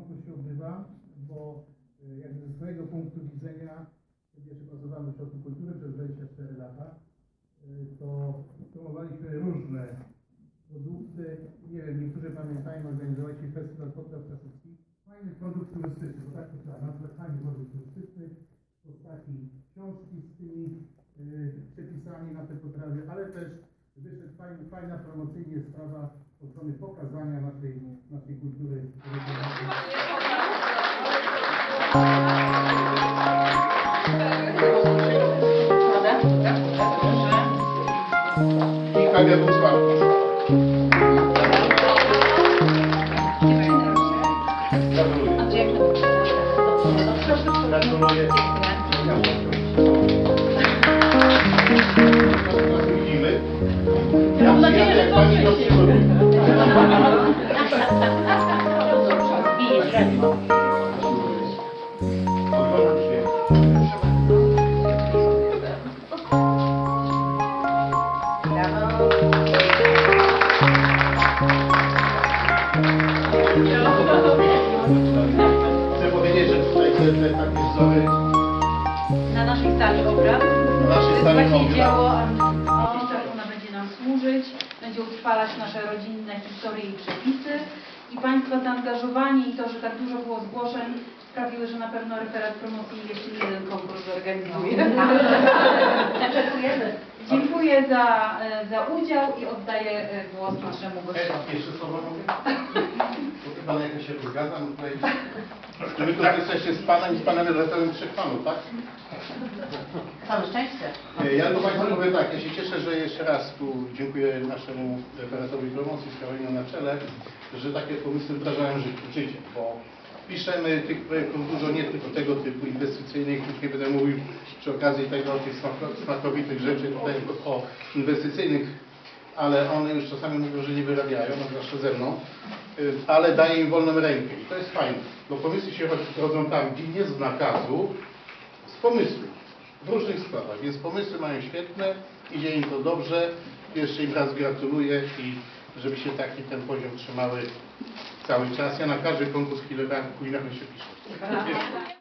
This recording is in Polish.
konkurs się odbywa, bo y, jakby ze swojego punktu widzenia, kiedy jeszcze pracowałem w Ośrodku Kultury przez 24 lata, y, to promowaliśmy różne produkty. Nie wiem, niektórzy pamiętają, organizowaliśmy festiwal potraw klasyckich. Fajny produkt turystyczny, bo tak to trzeba nazwać, fajny produkt turystyczny w postaci książki z tymi y, przepisami na te potrawy, ale też wyszedł fajna, fajna promocyjnie sprawa od strony pokazania naszej, naszej kultury Gratuluję. Te, te takie wzory Na naszej sali obrad. na naszej sali właśnie dzieło artystyczne, ona będzie nam służyć, będzie utrwalać nasze rodzinne historie i przepisy. I Państwa zaangażowanie i to, że tak dużo było zgłoszeń sprawiły, że na pewno referat promocyjny jeszcze jeden konkurs zorganizuje. Oczekujemy. Dziękuję za, za udział i oddaję e, głos naszemu gościowi. Jeszcze słowo mogę? Bo chyba na jakoś się zgadzam. Tutaj, że wy tutaj jesteście z Panem i z Panem redaktorem trzech Panów, tak? Całe szczęście. E, Ja tylko Państwu powiem tak, ja się cieszę, że jeszcze raz tu dziękuję naszemu referatowi promocji z Karoliną na czele, że takie pomysły wdrażają ży- życie, bo piszemy tych projektów dużo, nie tylko tego typu inwestycyjnych, już nie będę mówił przy okazji tego, tych smako- smakowitych rzeczy tutaj o inwestycyjnych, ale one już czasami mówią, że nie wyrabiają, no zwłaszcza ze mną, y, ale daje im wolną rękę i to jest fajne, bo pomysły się rodzą tam, gdzie z nakazu, z pomysłu w różnych sprawach, więc pomysły mają świetne, idzie im to dobrze. Jeszcze im raz gratuluję i żeby się taki ten poziom trzymały cały czas. Ja na każdy konkurs kulinarny się piszę.